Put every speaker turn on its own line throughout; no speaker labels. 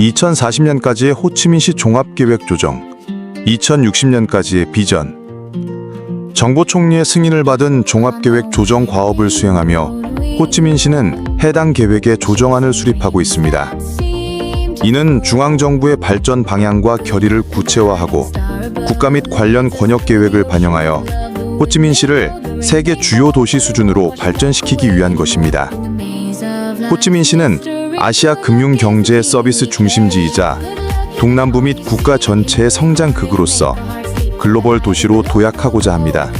2040년까지의 호치민시 종합계획 조정, 2060년까지의 비전, 정보 총리의 승인을 받은 종합계획 조정 과업을 수행하며 호치민시는 해당 계획의 조정안을 수립하고 있습니다. 이는 중앙정부의 발전 방향과 결의를 구체화하고 국가 및 관련 권역 계획을 반영하여 호치민시를 세계 주요 도시 수준으로 발전시키기 위한 것입니다. 호치민시는 아시아 금융 경제 서비스 중심지이자 동남부 및 국가 전체의 성장 극으로서 글로벌 도시로 도약하고자 합니다.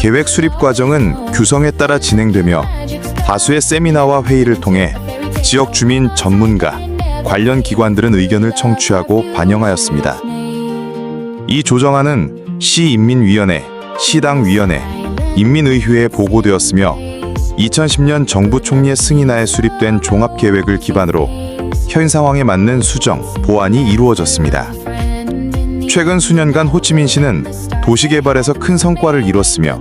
계획 수립 과정은 규성에 따라 진행되며 다수의 세미나와 회의를 통해 지역 주민 전문가, 관련 기관들은 의견을 청취하고 반영하였습니다. 이 조정안은 시인민위원회, 시당위원회, 인민의회에 보고되었으며 2010년 정부 총리의 승인하에 수립된 종합계획을 기반으로 현 상황에 맞는 수정, 보완이 이루어졌습니다. 최근 수년간 호치민시는 도시개발에서 큰 성과를 이뤘으며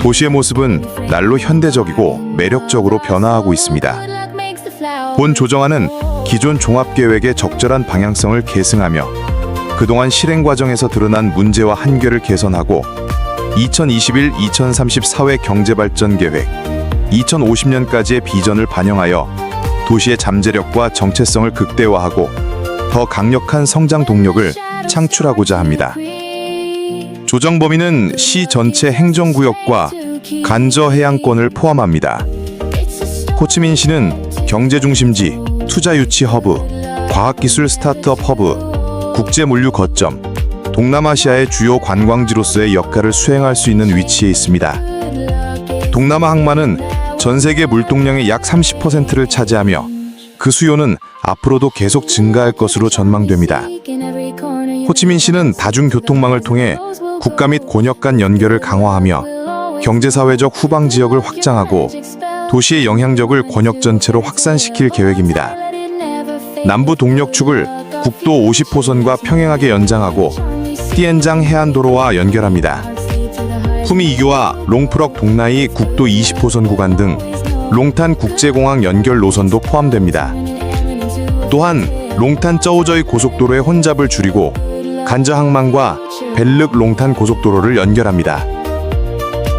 도시의 모습은 날로 현대적이고 매력적으로 변화하고 있습니다. 본 조정안은 기존 종합계획의 적절한 방향성을 계승하며 그동안 실행 과정에서 드러난 문제와 한계를 개선하고 2021-2030 사회 경제발전 계획, 2050년까지의 비전을 반영하여 도시의 잠재력과 정체성을 극대화하고 더 강력한 성장 동력을 창출하고자 합니다. 조정 범위는 시 전체 행정구역과 간저 해양권을 포함합니다. 호치민시는 경제 중심지, 투자 유치 허브, 과학기술 스타트업 허브, 국제 물류 거점, 동남아시아의 주요 관광지로서의 역할을 수행할 수 있는 위치에 있습니다. 동남아 항만은 전 세계 물동량의 약 30%를 차지하며 그 수요는 앞으로도 계속 증가할 것으로 전망됩니다. 호치민 시는 다중교통망을 통해 국가 및 권역 간 연결을 강화하며 경제사회적 후방 지역을 확장하고 도시의 영향력을 권역 전체로 확산시킬 계획입니다. 남부 동력축을 국도 50호선과 평행하게 연장하고 띠엔장 해안도로와 연결합니다. 후미 이교와 롱프럭 동나이 국도 20호선 구간 등 롱탄 국제공항 연결 노선도 포함됩니다. 또한 롱탄 저우저이 고속도로의 혼잡을 줄이고 간저 항만과 벨륵 롱탄 고속도로를 연결합니다.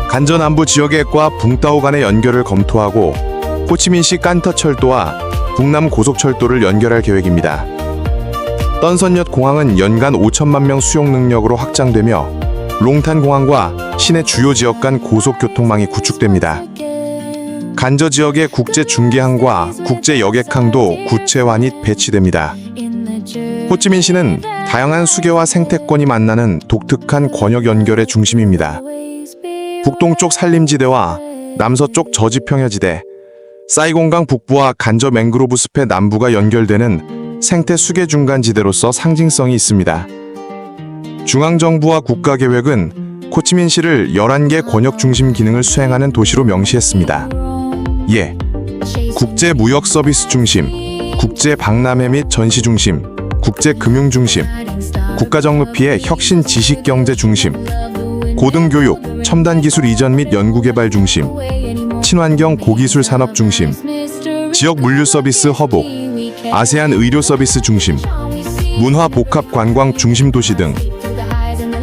간저 남부 지역과 붕따오 간의 연결을 검토하고 호치민시 깐터 철도와 북남 고속철도를 연결할 계획입니다. 떤선엿 공항은 연간 5천만 명 수용 능력으로 확장되며 롱탄 공항과 시내 주요 지역 간 고속교통망이 구축됩니다. 간저 지역의 국제 중계항과 국제 여객항도 구체화 및 배치됩니다. 호치민시는 다양한 수계와 생태권이 만나는 독특한 권역 연결의 중심입니다. 북동쪽 산림지대와 남서쪽 저지평야지대, 사이공강 북부와 간저 맹그로브 숲의 남부가 연결되는 생태 수계 중간지대로서 상징성이 있습니다. 중앙정부와 국가계획은 호치민시를 11개 권역 중심 기능을 수행하는 도시로 명시했습니다. 예, 국제 무역 서비스 중심, 국제 박람회 및 전시 중심, 국제 금융 중심, 국가적 높이의 혁신 지식 경제 중심, 고등교육, 첨단 기술 이전 및 연구 개발 중심, 친환경 고기술 산업 중심, 지역 물류 서비스 허브, 아세안 의료 서비스 중심, 문화 복합 관광 중심 도시 등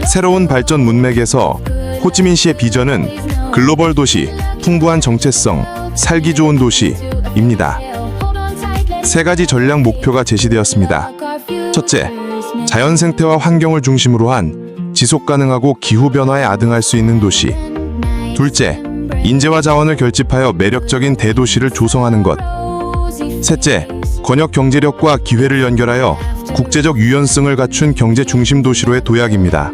새로운 발전 문맥에서 호치민시의 비전은 글로벌 도시, 풍부한 정체성, 살기 좋은 도시입니다. 세 가지 전략 목표가 제시되었습니다. 첫째, 자연 생태와 환경을 중심으로 한 지속 가능하고 기후 변화에 아등할 수 있는 도시. 둘째, 인재와 자원을 결집하여 매력적인 대도시를 조성하는 것. 셋째, 권역 경제력과 기회를 연결하여 국제적 유연성을 갖춘 경제 중심 도시로의 도약입니다.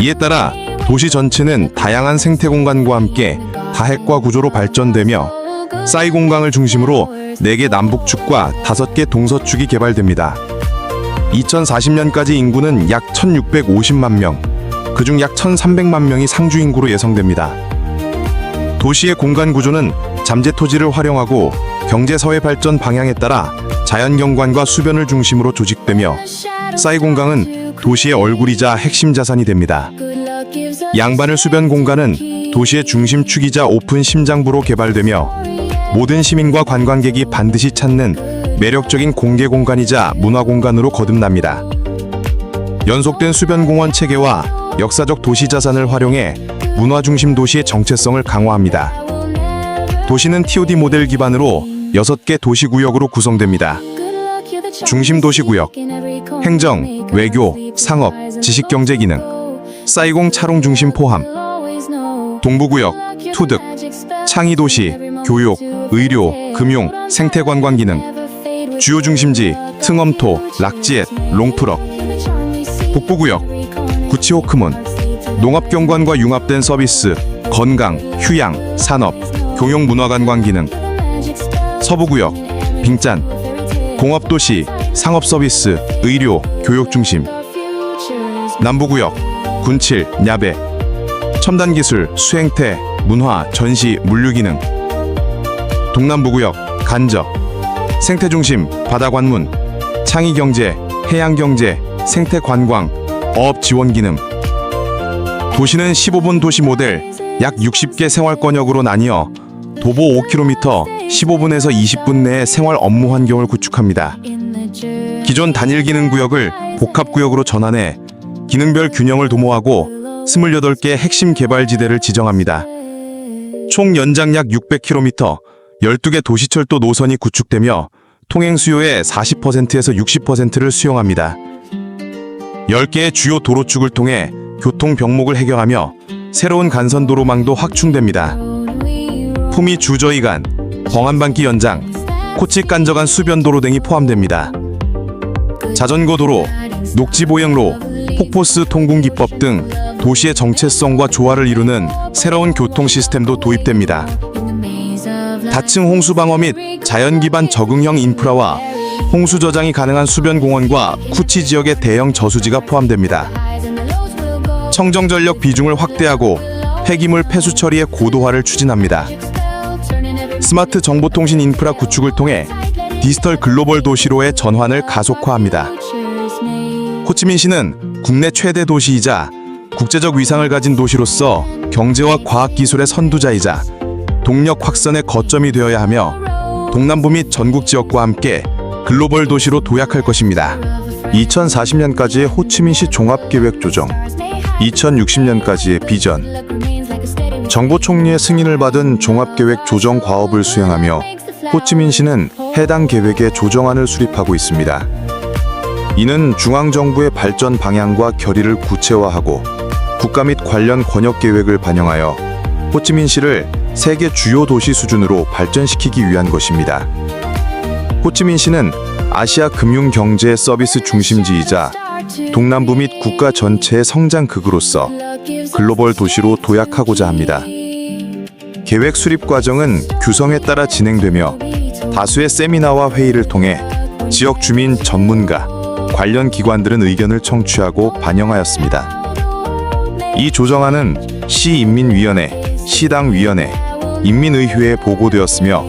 이에 따라 도시 전체는 다양한 생태 공간과 함께 다핵과 구조로 발전되며 싸이 공강을 중심으로 4개 남북축과 5개 동서축이 개발됩니다. 2040년까지 인구는 약 1,650만 명, 그중 약 1,300만 명이 상주 인구로 예상됩니다. 도시의 공간 구조는 잠재 토지를 활용하고 경제 사회 발전 방향에 따라 자연 경관과 수변을 중심으로 조직되며 싸이 공강은 도시의 얼굴이자 핵심 자산이 됩니다. 양반을 수변 공간은 도시의 중심 축이자 오픈 심장부로 개발되며 모든 시민과 관광객이 반드시 찾는 매력적인 공개 공간이자 문화 공간으로 거듭납니다. 연속된 수변 공원 체계와 역사적 도시 자산을 활용해 문화 중심 도시의 정체성을 강화합니다. 도시는 TOD 모델 기반으로 6개 도시 구역으로 구성됩니다.
중심 도시구역, 행정, 외교, 상업, 지식경제 기능,
사이공 차롱 중심 포함,
동부구역, 투득,
창의도시, 교육, 의료, 금융, 생태관광 기능, 주요 중심지, 트넘토, 락지엣, 롱프럭,
북부구역,
구치호크문, 농업경관과 융합된 서비스, 건강, 휴양, 산업, 교육문화관광 기능, 서부구역, 빙짠, 공업도시, 상업서비스, 의료, 교육 중심, 남부구역, 군칠, 야배, 첨단기술, 수행태, 문화, 전시, 물류기능, 동남부구역, 간접, 생태중심, 바다관문, 창의경제, 해양경제, 생태관광, 어업지원기능, 도시는 15분 도시 모델, 약 60개 생활권역으로 나뉘어 도보 5km, 15분에서 20분 내에 생활 업무 환경을 구축합니다. 기존 단일 기능 구역을 복합 구역으로 전환해 기능별 균형을 도모하고 28개 핵심 개발 지대를 지정합니다. 총 연장 약 600km, 12개 도시철도 노선이 구축되며 통행 수요의 40%에서 60%를 수용합니다. 10개의 주요 도로축을 통해 교통 병목을 해결하며 새로운 간선 도로망도 확충됩니다. 품위 주저이간, 범안반기 연장, 코치 깐저간 수변도로 등이 포함됩니다. 자전거 도로, 녹지 보행로, 폭포스 통군 기법 등 도시의 정체성과 조화를 이루는 새로운 교통 시스템도 도입됩니다. 다층 홍수 방어 및 자연 기반 적응형 인프라와 홍수 저장이 가능한 수변 공원과 쿠치 지역의 대형 저수지가 포함됩니다. 청정 전력 비중을 확대하고 폐기물 폐수 처리의 고도화를 추진합니다. 스마트 정보통신 인프라 구축을 통해 디지털 글로벌 도시로의 전환을 가속화합니다. 호치민시는 국내 최대 도시이자 국제적 위상을 가진 도시로서 경제와 과학기술의 선두자이자 동력 확산의 거점이 되어야 하며 동남부 및 전국 지역과 함께 글로벌 도시로 도약할 것입니다. 2040년까지의 호치민시 종합계획 조정, 2060년까지의 비전, 정부 총리의 승인을 받은 종합계획 조정 과업을 수행하며 호치민시는 해당 계획의 조정안을 수립하고 있습니다. 이는 중앙정부의 발전 방향과 결의를 구체화하고 국가 및 관련 권역 계획을 반영하여 호치민시를 세계 주요 도시 수준으로 발전시키기 위한 것입니다. 호치민시는 아시아 금융 경제 서비스 중심지이자 동남부 및 국가 전체의 성장 극으로서 글로벌 도시로 도약하고자 합니다. 계획 수립 과정은 규성에 따라 진행되며 다수의 세미나와 회의를 통해 지역 주민 전문가, 관련 기관들은 의견을 청취하고 반영하였습니다. 이 조정안은 시인민위원회, 시당위원회, 인민의회에 보고되었으며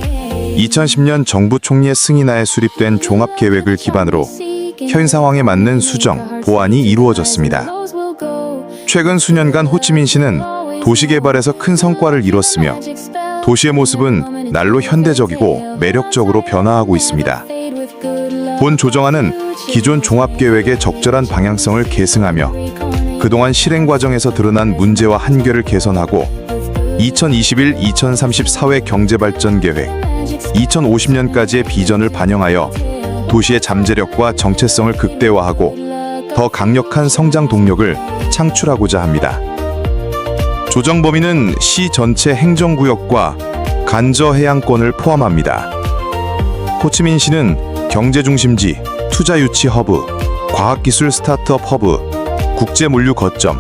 2010년 정부 총리의 승인하에 수립된 종합계획을 기반으로 현 상황에 맞는 수정, 보완이 이루어졌습니다. 최근 수년간 호치민시는 도시 개발에서 큰 성과를 이뤘으며 도시의 모습은 날로 현대적이고 매력적으로 변화하고 있습니다. 본 조정안은 기존 종합계획의 적절한 방향성을 계승하며 그동안 실행 과정에서 드러난 문제와 한계를 개선하고 2021-2030 사회 경제발전 계획, 2050년까지의 비전을 반영하여 도시의 잠재력과 정체성을 극대화하고 더 강력한 성장 동력을 창출하고자 합니다. 조정 범위는 시 전체 행정구역과 간저 해양권을 포함합니다. 호치민시는 경제 중심지, 투자 유치 허브, 과학기술 스타트업 허브, 국제 물류 거점,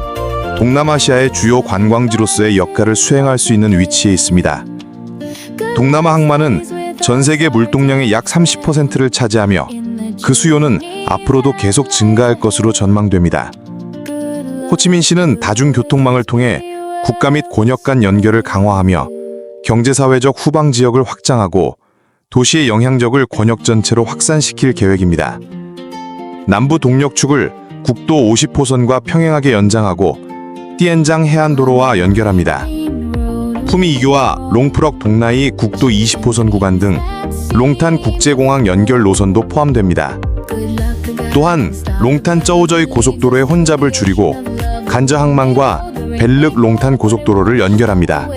동남아시아의 주요 관광지로서의 역할을 수행할 수 있는 위치에 있습니다. 동남아 항만은 전 세계 물동량의 약 30%를 차지하며 그 수요는 앞으로도 계속 증가할 것으로 전망됩니다. 호치민 시는 다중교통망을 통해 국가 및 권역 간 연결을 강화하며 경제사회적 후방 지역을 확장하고 도시의 영향력을 권역 전체로 확산시킬 계획입니다. 남부 동력축을 국도 50호선과 평행하게 연장하고 띠엔장 해안도로와 연결합니다. 푸미 2교와 롱프럭 동나이 국도 20호선 구간 등 롱탄 국제공항 연결 노선도 포함됩니다. 또한 롱탄 쩌우저이 고속도로의 혼잡을 줄이고 간저 항만과 벨륵 롱탄 고속도로를 연결합니다.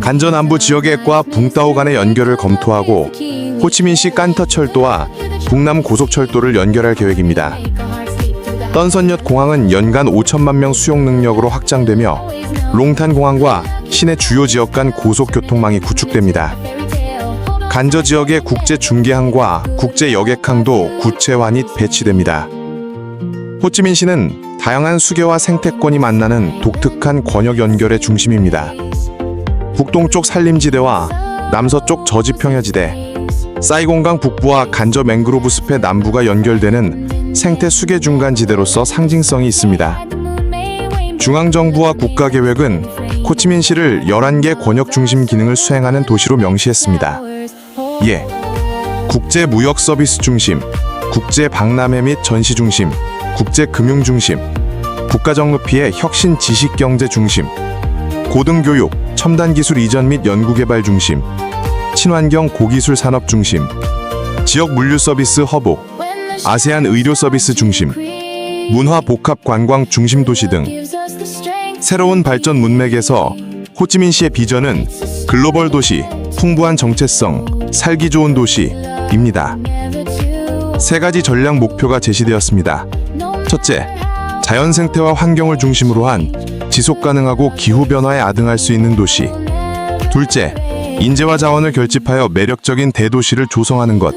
간저 남부 지역과 붕따오 간의 연결을 검토하고 호치민시 깐터 철도와 북남 고속철도를 연결할 계획입니다. 떤선엿 공항은 연간 5천만 명 수용 능력으로 확장되며 롱탄 공항과 시내 주요 지역 간 고속교통망이 구축됩니다. 간저 지역의 국제 중계항과 국제 여객항도 구체화 및 배치됩니다. 호치민시는 다양한 수계와 생태권이 만나는 독특한 권역 연결의 중심입니다. 북동쪽 산림지대와 남서쪽 저지평야지대, 사이공강 북부와 간저 맹그로브 숲의 남부가 연결되는 생태 수계 중간 지대로서 상징성이 있습니다. 중앙정부와 국가계획은 호치민시를 11개 권역 중심 기능을 수행하는 도시로 명시했습니다. 예. 국제 무역 서비스 중심, 국제 박람회 및 전시 중심, 국제 금융 중심, 국가 정높이의 혁신 지식 경제 중심, 고등교육, 첨단 기술 이전 및 연구 개발 중심, 친환경 고기술 산업 중심, 지역 물류 서비스 허브, 아세안 의료 서비스 중심, 문화 복합 관광 중심 도시 등 새로운 발전 문맥에서 호치민시의 비전은 글로벌 도시, 풍부한 정체성, 살기 좋은 도시입니다. 세 가지 전략 목표가 제시되었습니다. 첫째, 자연 생태와 환경을 중심으로 한 지속 가능하고 기후 변화에 아등할 수 있는 도시. 둘째, 인재와 자원을 결집하여 매력적인 대도시를 조성하는 것.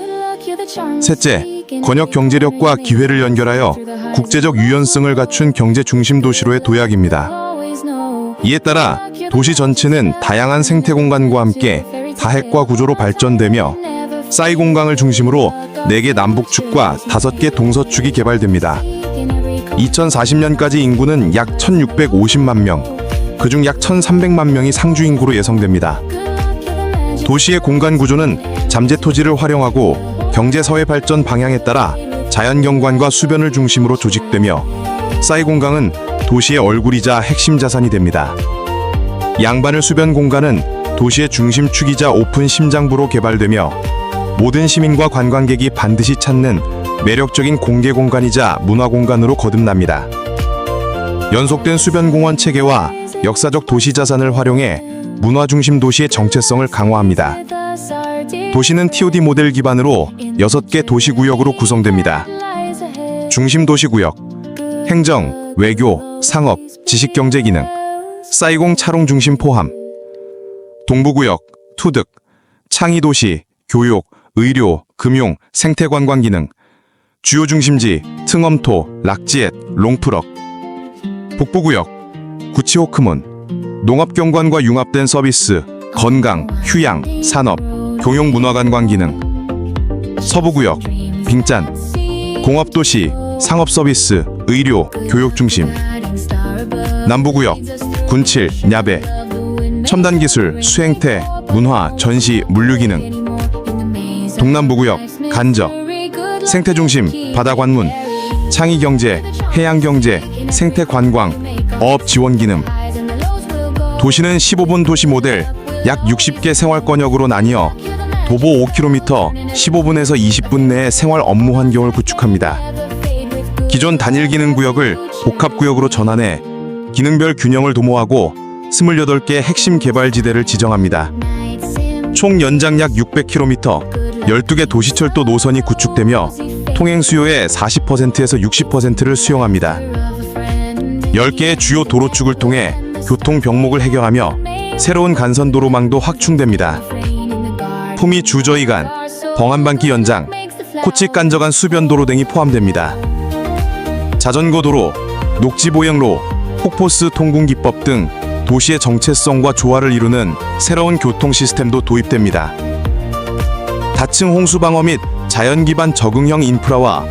셋째, 권역 경제력과 기회를 연결하여 국제적 유연성을 갖춘 경제 중심 도시로의 도약입니다. 이에 따라 도시 전체는 다양한 생태 공간과 함께 다핵과 구조로 발전되며 싸이 공강을 중심으로 4개 남북축과 5개 동서축이 개발됩니다. 2040년까지 인구는 약 1,650만 명, 그중 약 1,300만 명이 상주 인구로 예상됩니다. 도시의 공간 구조는 잠재 토지를 활용하고 경제 사회 발전 방향에 따라 자연 경관과 수변을 중심으로 조직되며 싸이 공강은 도시의 얼굴이자 핵심 자산이 됩니다. 양반을 수변 공간은 도시의 중심 축이자 오픈 심장부로 개발되며 모든 시민과 관광객이 반드시 찾는 매력적인 공개 공간이자 문화 공간으로 거듭납니다. 연속된 수변 공원 체계와 역사적 도시 자산을 활용해 문화 중심 도시의 정체성을 강화합니다. 도시는 TOD 모델 기반으로 6개 도시 구역으로 구성됩니다. 중심 도시 구역, 행정, 외교, 상업, 지식 경제 기능, 사이공 차롱 중심 포함, 동부구역, 투득, 창의 도시, 교육, 의료, 금융, 생태 관광 기능, 주요 중심지, 퉁엄토, 락지엣, 롱프럭, 북부구역, 구치호크문, 농업 경관과 융합된 서비스, 건강, 휴양, 산업, 교육 문화관광 기능, 서부구역, 빙짠, 공업도시, 상업 서비스, 의료, 교육 중심, 남부구역, 군칠, 야배, 첨단 기술, 수행태, 문화, 전시, 물류 기능, 동남부구역, 간접, 생태 중심, 바다 관문, 창의 경제, 해양 경제, 생태 관광, 어업 지원 기능. 도시는 15분 도시 모델, 약 60개 생활권역으로 나뉘어 도보 5km, 15분에서 20분 내에 생활 업무 환경을 구축합니다. 기존 단일 기능 구역을 복합 구역으로 전환해 기능별 균형을 도모하고 28개 핵심 개발지대를 지정합니다. 총 연장 약 600km, 12개 도시철도 노선이 구축되며 통행 수요의 40%에서 60%를 수용합니다. 10개의 주요 도로축을 통해 교통 병목을 해결하며 새로운 간선 도로망도 확충됩니다. 푸미 주저이간, 벙한반기 연장, 코치 깐저간 수변도로 등이 포함됩니다. 자전거 도로, 녹지 보행로, 폭포스 통군 기법 등 도시의 정체성과 조화를 이루는 새로운 교통 시스템도 도입됩니다. 다층 홍수 방어 및 자연 기반 적응형 인프라와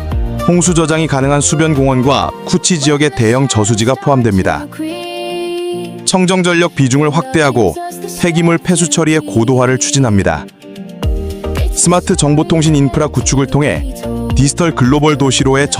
홍수 저장이 가능한 수변 공원과 쿠치 지역의 대형 저수지가 포함됩니다. 청정 전력 비중을 확대하고 폐기물 폐수 처리의 고도화를 추진합니다. 스마트 정보통신 인프라 구축을 통해 디지털 글로벌 도시로의